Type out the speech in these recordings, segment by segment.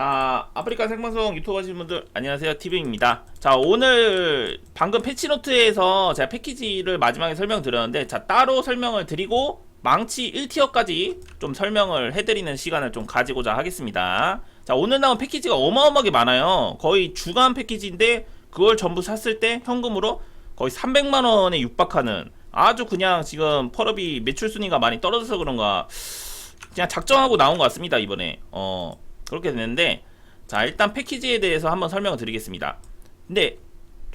자, 아프리카 생방송 유튜브 하시는 분들 안녕하세요. TV입니다. 자, 오늘 방금 패치노트에서 제가 패키지를 마지막에 설명드렸는데 자, 따로 설명을 드리고 망치 1티어까지 좀 설명을 해드리는 시간을 좀 가지고자 하겠습니다. 자, 오늘 나온 패키지가 어마어마하게 많아요. 거의 주간 패키지인데 그걸 전부 샀을 때 현금으로 거의 300만 원에 육박하는 아주 그냥 지금 펄업이 매출 순위가 많이 떨어져서 그런가 그냥 작정하고 나온 것 같습니다 이번에 어 그렇게 됐는데 자 일단 패키지에 대해서 한번 설명을 드리겠습니다. 근데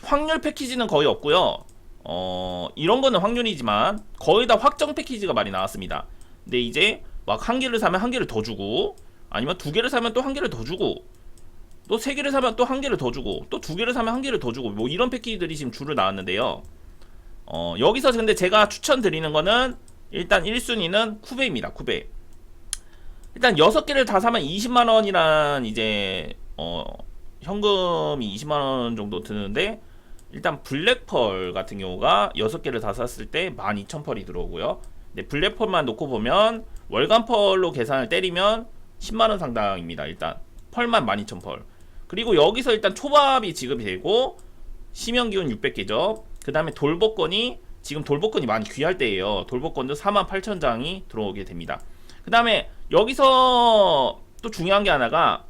확률 패키지는 거의 없고요. 어 이런 거는 확률이지만 거의 다 확정 패키지가 많이 나왔습니다. 근데 이제 막 한 개를 사면 한 개를 더 주고 아니면 두 개를 사면 또 한 개를 더 주고 또 세 개를 사면 또 한 개를 더 주고 또 두 개를 사면 한 개를 더 주고 뭐 이런 패키지들이 지금 줄을 나왔는데요. 어 여기서 근데 제가 추천드리는 거는 일단 1순위는 쿠베입니다 쿠베 일단 6개를 다 사면 20만 원이란 이제 어 현금이 20만 원 정도 드는데 일단 블랙펄 같은 경우가 6개를 다 샀을 때 12,000펄이 들어오고요. 근데 블랙펄만 놓고 보면 월간펄로 계산을 때리면 10만 원 상당입니다. 일단 펄만 12,000펄. 그리고 여기서 일단 초밥이 지급이 되고 심연 기운 600개죠. 그다음에 돌복권이 지금 돌복권이 많이 귀할 때예요. 돌복권도 48,000장이 들어오게 됩니다. 그 다음에 여기서 또 중요한 게 하나가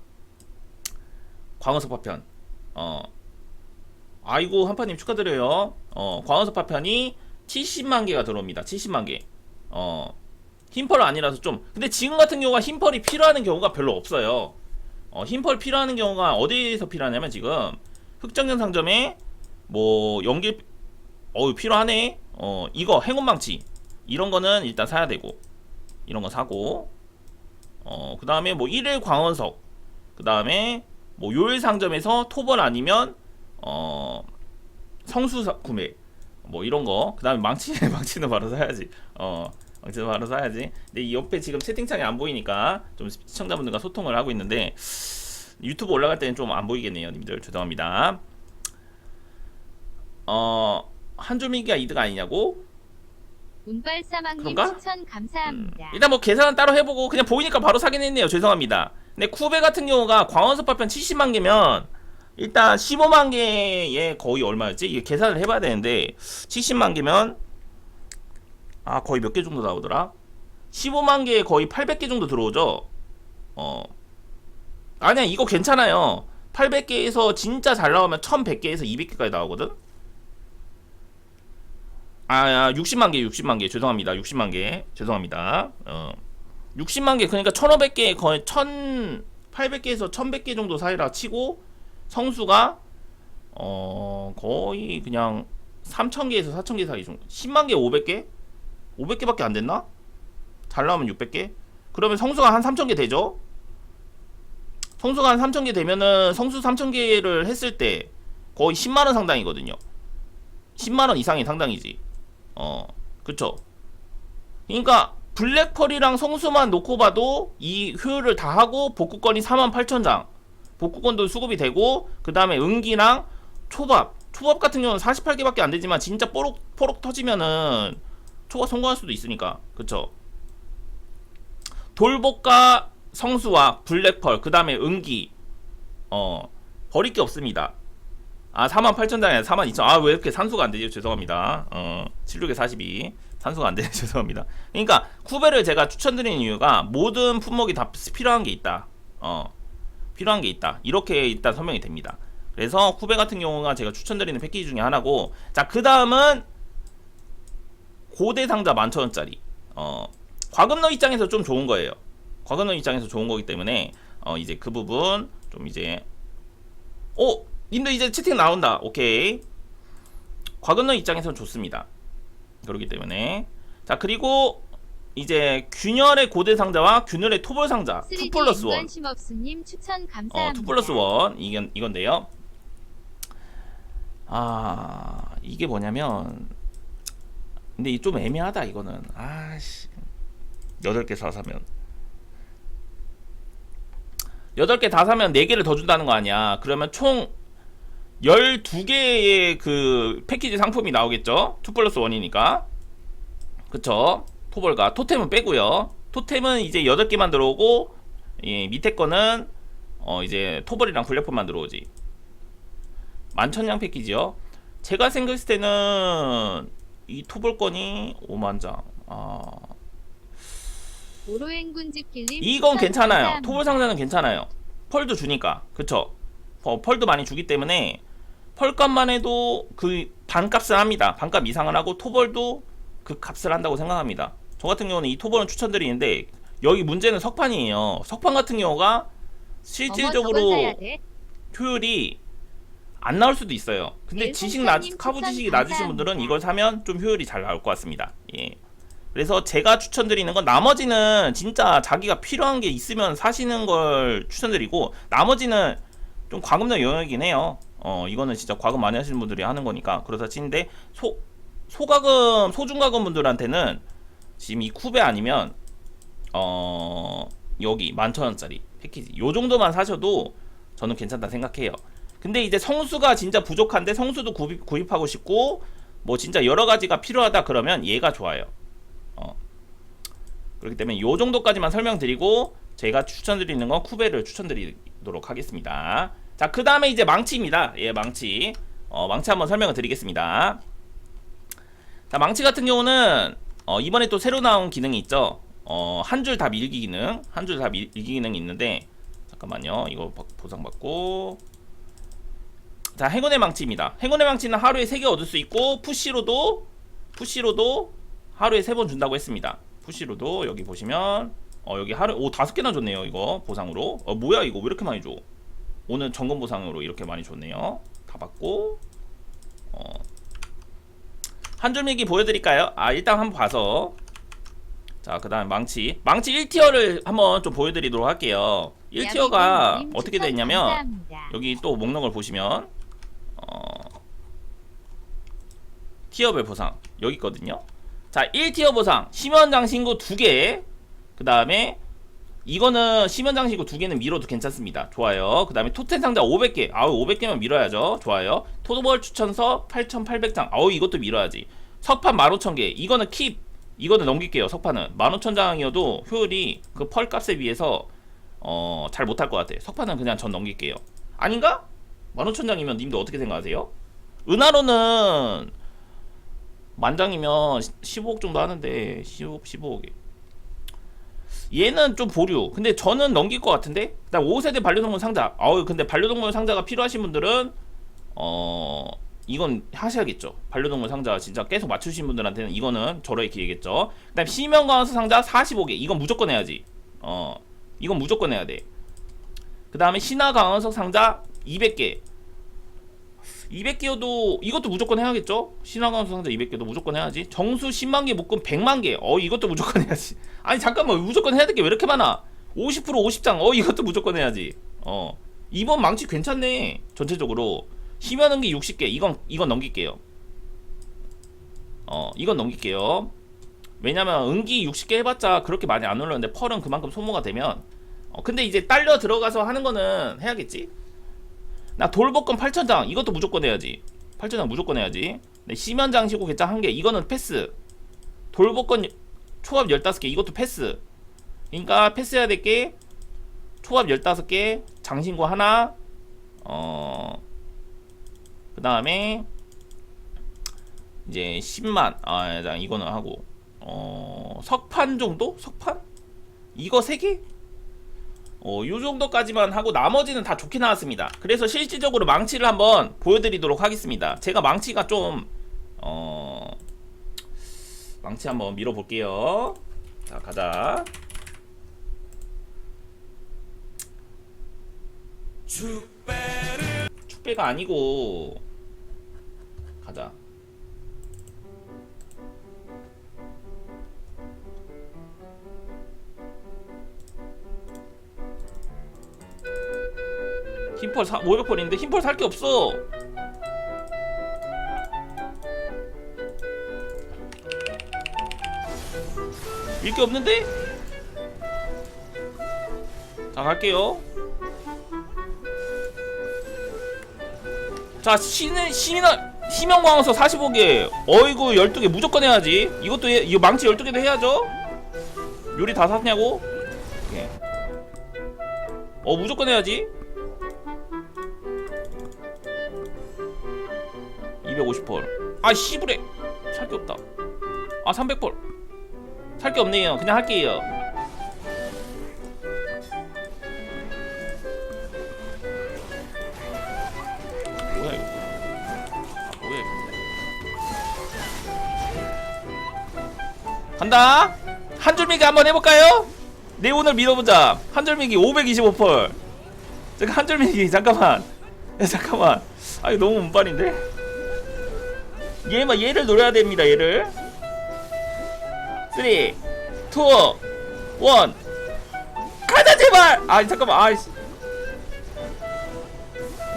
광어석 파편. 어. 아이고 한파님 축하드려요. 어, 광어석 파편이 70만 개가 들어옵니다. 70만 개. 어. 흰펄 아니라서 좀. 근데 지금 같은 경우가 흰펄이 필요하는 경우가 별로 없어요. 어, 흰펄 필요하는 경우가 어디에서 필요하냐면 지금 흑정전 상점에 뭐 연길 어우 필요하네. 어, 이거 행운망치. 이런 거는 일단 사야 되고. 이런 거 사고 어 그 다음에 뭐 일일 광원석 그 다음에 뭐 요일 상점에서 토벌 아니면 어 성수 사- 구매 뭐 이런 거. 그 다음에 망치 망치는 바로 사야지. 어 망치는 바로 사야지. 근데 이 옆에 지금 채팅창이 안 보이니까 좀 시청자분들과 소통을 하고 있는데 유튜브 올라갈 때는 좀 안 보이겠네요 님들. 죄송합니다. 어 한줄미기가 이득 아니냐고 운빨사망님 그런가? 추천 감사합니다. 음, 일단 뭐 계산은 따로 해보고 그냥 보이니까 바로 사긴 했네요. 죄송합니다. 근데 쿠베 같은 경우가 광원석 파편 70만 개면 일단 15만 개에 거의 얼마였지? 이게 계산을 해봐야 되는데 70만 개면 아 거의 몇 개 정도 나오더라? 15만 개에 거의 800개 정도 들어오죠? 어 아니야 이거 괜찮아요. 800개에서 진짜 잘 나오면 1100개에서 200개까지 나오거든? 아, 60만 개, 60만 개. 죄송합니다. 60만 개. 죄송합니다. 어. 60만 개. 그러니까 1,500개 거의 1,800개에서 1,100개 정도 사이라 치고 성수가 어, 거의 그냥 3,000개에서 4,000개 사이 정도. 10만 개 500개? 500개밖에 안 됐나? 잘 나오면 600개? 그러면 성수가 한 3,000개 되죠? 성수가 한 3,000개 되면은 성수 3,000개를 했을 때 거의 10만 원 상당이거든요. 10만 원 이상이 상당이지. 어, 그쵸. 그러니까 블랙펄이랑 성수만 놓고 봐도 이 효율을 다 하고 복구권이 48,000장. 복구권도 수급이 되고 그 다음에 은기랑 초밥. 초밥 같은 경우는 48개밖에 안 되지만 진짜 뽀록 뽀록 터지면은 초밥 성공할 수도 있으니까. 그쵸. 돌복과 성수와 블랙펄 그 다음에 은기 어 버릴 게 없습니다. 아 48,000장이 아니라 42,000. 아 왜 이렇게 산수가 안 되죠? 죄송합니다. 어 76에 42. 산수가 안 되네. 죄송합니다. 그러니까 쿠베를 제가 추천드리는 이유가 모든 품목이 다 필요한 게 있다. 어 필요한 게 있다. 이렇게 일단 설명이 됩니다. 그래서 쿠베 같은 경우가 제가 추천드리는 패키지 중에 하나고 자 그 다음은 고대 상자 11,000원짜리 어 과금러 입장에서 좀 좋은 거예요. 과금러 입장에서 좋은 거기 때문에 어 이제 그 부분 좀 이제 오 님도 이제 채팅 나온다. 오케이. 과금러 입장에서는 좋습니다. 그렇기 때문에 자 그리고 이제 균열의 고대 상자와 균열의 토벌 상자 2 플러스 1 인관심없수님 추천 어, 감사합니다. 2 플러스 1 이건 이건데요. 아 이게 뭐냐면 근데 이 좀 애매하다 이거는 아씨 여덟 개다 사면 여덟 개다 사면 네 개를 더 준다는 거 아니야? 그러면 총 12개의 그 패키지 상품이 나오겠죠? 2 플러스 1이니까. 그쵸? 토벌과 토템은 빼고요. 토템은 이제 8개만 들어오고 예, 밑에 거는 어 이제 토벌이랑 블랙폰만 들어오지. 만천냥 패키지요. 제가 생각했을 때는 이 토벌권이 5만장. 아. 이건 괜찮아요. 토벌 상자는 괜찮아요. 펄도 주니까. 그쵸? 어, 펄도 많이 주기 때문에 펄값만 해도 그 반값을 합니다 반값 이상을 하고 토벌도 그 값을 한다고 생각합니다 저 같은 경우는 이 토벌은 추천드리는데 여기 문제는 석판이에요 석판 같은 경우가 실질적으로. 효율이 안 나올 수도 있어요. 근데 네, 지식 낮 송사님 카부 지식이 낮으신. 분들은 이걸 사면 좀 효율이 잘 나올 것 같습니다. 예. 그래서 제가 추천드리는 건 나머지는 진짜 자기가 필요한 게 있으면 사시는 걸 추천드리고 나머지는 좀 과금형 영역이긴 해요. 어 이거는 진짜 과금 많이 하시는 분들이 하는 거니까 그렇다 치는데 소 소가금 소중가금 분들한테는 지금 이 쿠베 아니면 어 여기 만천원짜리 패키지 요 정도만 사셔도 저는 괜찮다 생각해요. 근데 이제 성수가 진짜 부족한데 성수도 구입, 구입하고 싶고 뭐 진짜 여러 가지가 필요하다 그러면 얘가 좋아요. 어. 그렇기 때문에 요 정도까지만 설명드리고 제가 추천드리는 건 쿠베를 추천드리도록 하겠습니다. 자, 그 다음에 이제 망치입니다. 예, 망치. 어, 망치 한번 설명을 드리겠습니다. 자, 망치 같은 경우는 어, 이번에 또 새로 나온 기능이 있죠. 어, 한 줄 다 밀기 기능, 한 줄 다 밀기 기능이 있는데 잠깐만요. 이거 보- 보상받고 자, 행운의 망치입니다. 행운의 망치는 하루에 3개 얻을 수 있고 푸시로도 푸시로도 하루에 3번 준다고 했습니다. 푸시로도 여기 보시면 어 여기 하루 오 다섯 개나 줬네요. 이거 보상으로. 어 뭐야 이거 왜 이렇게 많이 줘? 오늘 점검 보상으로 이렇게 많이 줬네요. 다 받고 어. 한 줄 밀기 보여드릴까요? 아 일단 한번 봐서 자 그 다음 망치 망치 1티어를 한번 좀 보여드리도록 할게요 1티어가 야미님 어떻게 감사합니다. 여기 또 목록 을 보시면 어 티어별 보상 여기 있거든요. 자, 1티어 보상 심연장 신고 2개. 그 다음에 이거는 심연장 신고 2개는 밀어도 괜찮습니다. 좋아요. 그 다음에 토템 상자 500개. 아우 500개면 밀어야죠. 좋아요. 토도벌 추천서 8,800장. 아우 이것도 밀어야지. 석판 15,000개. 이거는 킵. 이거는 넘길게요. 석판은 15,000장이어도 효율이 그 펄 값에 비해서 어, 잘 못할 것 같아. 석판은 그냥 전 넘길게요. 아닌가? 15,000장이면 님도 어떻게 생각하세요? 은하로는 만장이면 15억 정도 하는데 15억 15억에 얘는 좀 보류. 근데 저는 넘길 것 같은데? 그다음 5세대 반려동물 상자. 아우 근데 반려동물 상자가 필요하신 분들은 어 이건 하셔야겠죠. 반려동물 상자 진짜 계속 맞추신 분들한테는 이거는 절호의 기회겠죠. 그 다음 시명강화서 상자 45개. 이건 무조건 해야지. 어 이건 무조건 해야 돼 그 다음에 신화강화석 상자 200개 200개여도 이것도 무조건 해야겠죠? 신화강수 상자 200개도 무조건 해야지. 정수 10만 개 묶음 100만 개. 어 이것도 무조건 해야지. 아니 잠깐만 무조건 해야 될 게 왜 이렇게 많아? 50% 50장. 어 이것도 무조건 해야지. 어 이번 망치 괜찮네. 전체적으로 심연 은기 60개. 이건 이건 넘길게요. 어 이건 넘길게요. 왜냐면 은기 60개 해봤자 그렇게 많이 안 올랐는데 펄은 그만큼 소모가 되면 어 근데 이제 딸려 들어가서 하는 거는 해야겠지. 나 돌복권 8천장 이것도 무조건 해야지 8천장 무조건 해야지 네, 심연장 시고 개장 1개 이거는 패스 돌복권 초합 15개 이것도 패스 그러니까 패스해야 될 게 초합 15개 장신구 하나 어... 그 다음에 이제 10만 아 자, 이거는 하고 어... 석판 정도? 석판? 이거 3개? 어, 요 정도까지만 하고 나머지는 다 좋게 나왔습니다. 그래서 실질적으로 망치를 한번 보여드리도록 하겠습니다. 제가 망치가 좀, 어, 망치 한번 밀어볼게요. 자, 가자. 축배가 아니고, 가자. 흰펄 사, 500펄인데 흰펄 살 게 없어. 밀게 없는데? 자 갈게요. 자 신의 신이나 희명광서 45개. 어이구 12개 무조건 해야지. 이것도 해, 이거 망치 12개도 해야죠. 요리 다 샀냐고? 오케이. 어 무조건 해야지 250펄 아 씨부레. 살 게 없다. 아 300펄 살게 없네요. 그냥 할게요. 아 간다. 한 줄미기 한번 해볼까요? 내 오늘 밀어보자. 한 줄미기 525펄 잠깐 한 줄미기 잠깐만. 야 잠깐만. 아 이거 너무 운빨인데 얘만 얘를 노려야 됩니다 얘를. 3 2 1 가자 제발! 아 잠깐만 아이씨.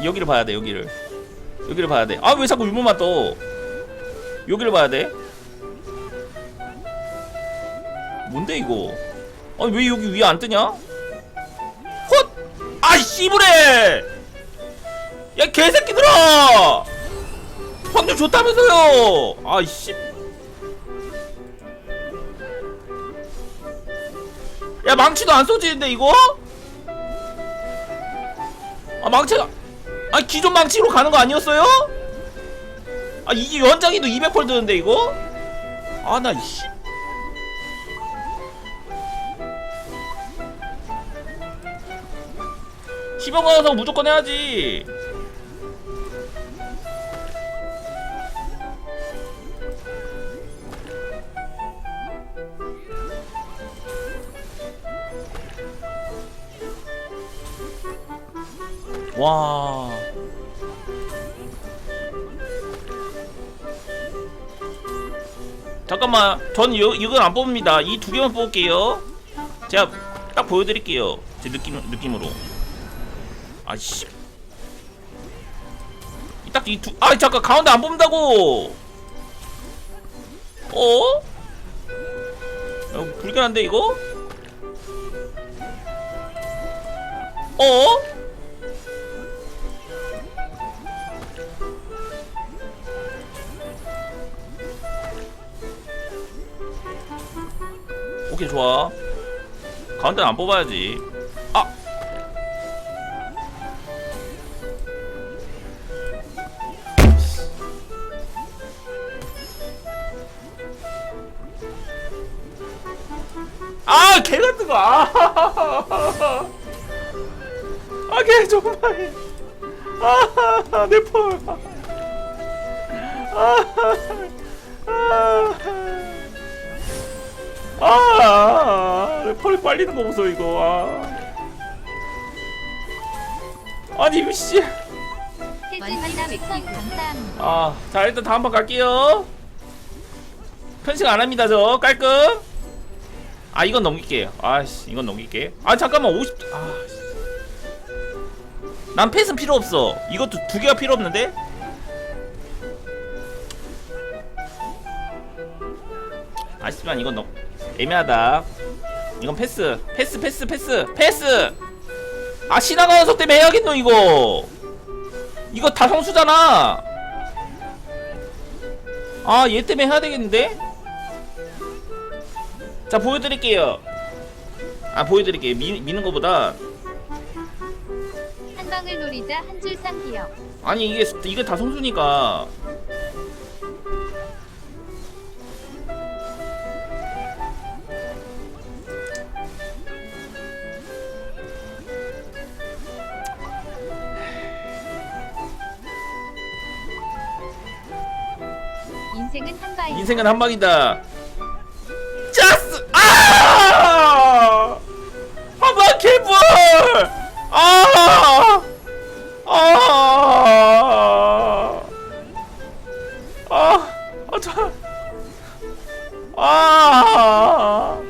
여기를 봐야 돼 여기를. 여기를 봐야 돼 아 왜 자꾸 유물만 떠? 여기를 봐야 돼? 뭔데 이거? 아니 왜 여기 위에 안 뜨냐? 헛! 아이 씨부레 야 개새끼들아 확률 좋다면서요 아이씨 야 망치도 안 쏘지는데 이거? 아 망치가 아 기존 망치로 가는 거 아니었어요? 아 이게 연장이도 200펄 드는데 이거? 아 나 이씨 시범 가서 무조건 해야지 와. 잠깐만, 전 이, 이건 안 뽑습니다. 이 두 개만 뽑을게요. 제가 딱 보여드릴게요. 제 느낌 느낌으로. 아씨. 딱 이 두, 아 잠깐 가운데 안 뽑는다고. 어? 어 불편한데 이거? 어? 오케이 좋아 가운데는 안 뽑아야지 아 아, 개 같은 거. 아, 아, 개 정말. 아, 내 폴. 아, 아, 아, 내 폴이 빨리는 거 보소 이거. 아. 아니 씨. 아, 자 일단 다음 번 갈게요. 편식 안 합니다 저 깔끔. 아 이건 넘길게요. 아씨 이건 넘길게. 아 잠깐만 50. 아. 씨. 난 펫은 필요 없어. 이것도 두 개가 필요 없는데? 아쉽지만 이건 너무 애매하다. 이건 패스. 패스 패스 패스 패스. 아 신화가 연속 때문에 해야겠노 이거. 이거 다 성수잖아. 아, 얘 때문에 해야 되겠는데? 자, 보여드릴게요. 아, 보여드릴게요. 미, 미는 거보다. 한 방을 노리자 한 줄 삼기요. 아니, 이게, 이게 다 성수니까. 인생은 한 방이. 인생은 한 방이다. 짜스! 아! 한방 개뿔! 아! 아! 아! 아, 저. 아!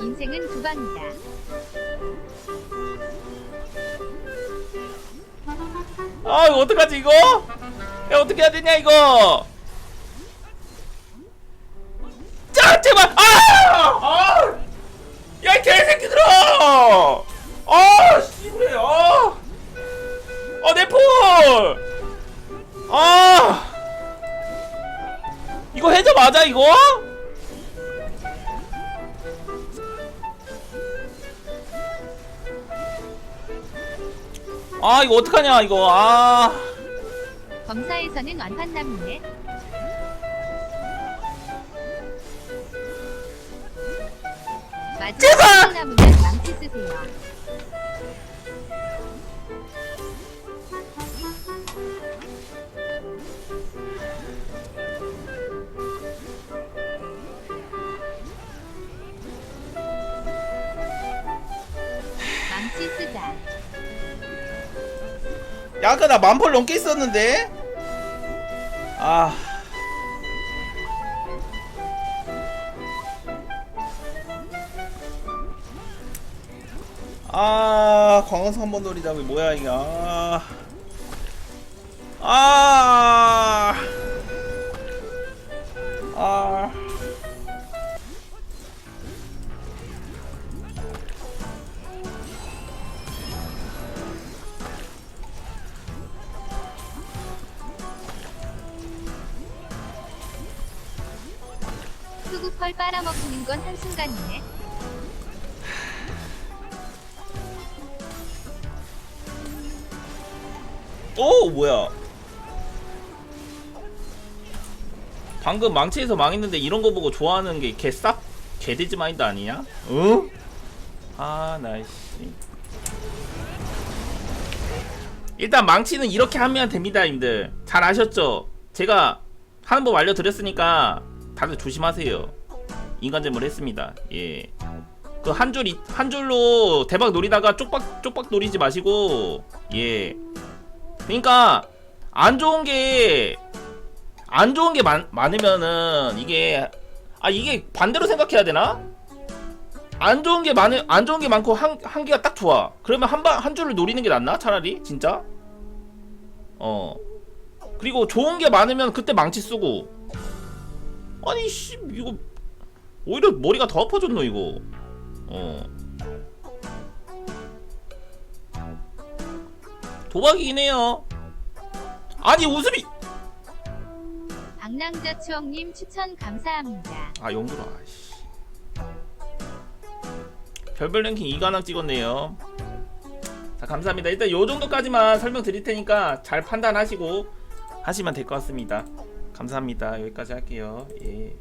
인생은 두 방이다. 아, 이거 어떡하지, 이거? 야 어떻게 해야 되냐 이거? 자 제발! 아! 아야 개새끼들아! 아 씨부레 아, 아어내폴아! 아! 이거 해자 맞아 이거? 아 이거 어떡하냐 이거? 아. 검사에서는 완판남이네. 마지막 남으면 망치 쓰세요. 야, 아까 나 만펄 넘게 있었는데? 아. 아, 광원사 한번 노리자고 뭐야 이게? 아. 아. 아. 수구펄 빨아먹는 건 한순간이네. 오, 뭐야? 방금 망치에서 망했는데 이런 거 보고 좋아하는 게 개싹 개돼지 마인드 아니냐? 응? 아, 나이씨. 일단 망치는 이렇게 하면 됩니다, 님들. 잘 아셨죠? 제가 하는 법 알려드렸으니까 다들 조심하세요. 인간잼을 했습니다. 예. 그 한 줄, 한 줄로 대박 노리다가 쪽박, 쪽박 노리지 마시고, 예. 그러니까, 안 좋은 게, 안 좋은 게 많, 많으면은, 이게, 아, 이게 반대로 생각해야 되나? 안 좋은 게 많으, 안 좋은 게 많고 한, 한 개가 딱 좋아. 그러면 한 방, 한 줄을 노리는 게 낫나? 차라리? 진짜? 어. 그리고 좋은 게 많으면 그때 망치 쓰고. 아니, 씨, 이거, 오히려 머리가 더 아파졌노, 이거. 어. 도박이긴 해요. 아니, 웃음이! 방랑자 추억님 추천 감사합니다. 아 용구라 씨. 별별 랭킹 2관왕 찍었네요 자 감사합니다 일단 요 정도까지만 설명드릴 테니까 잘 판단하시고 하시면 될 것 같습니다 감사합니다 여기까지 할게요 예.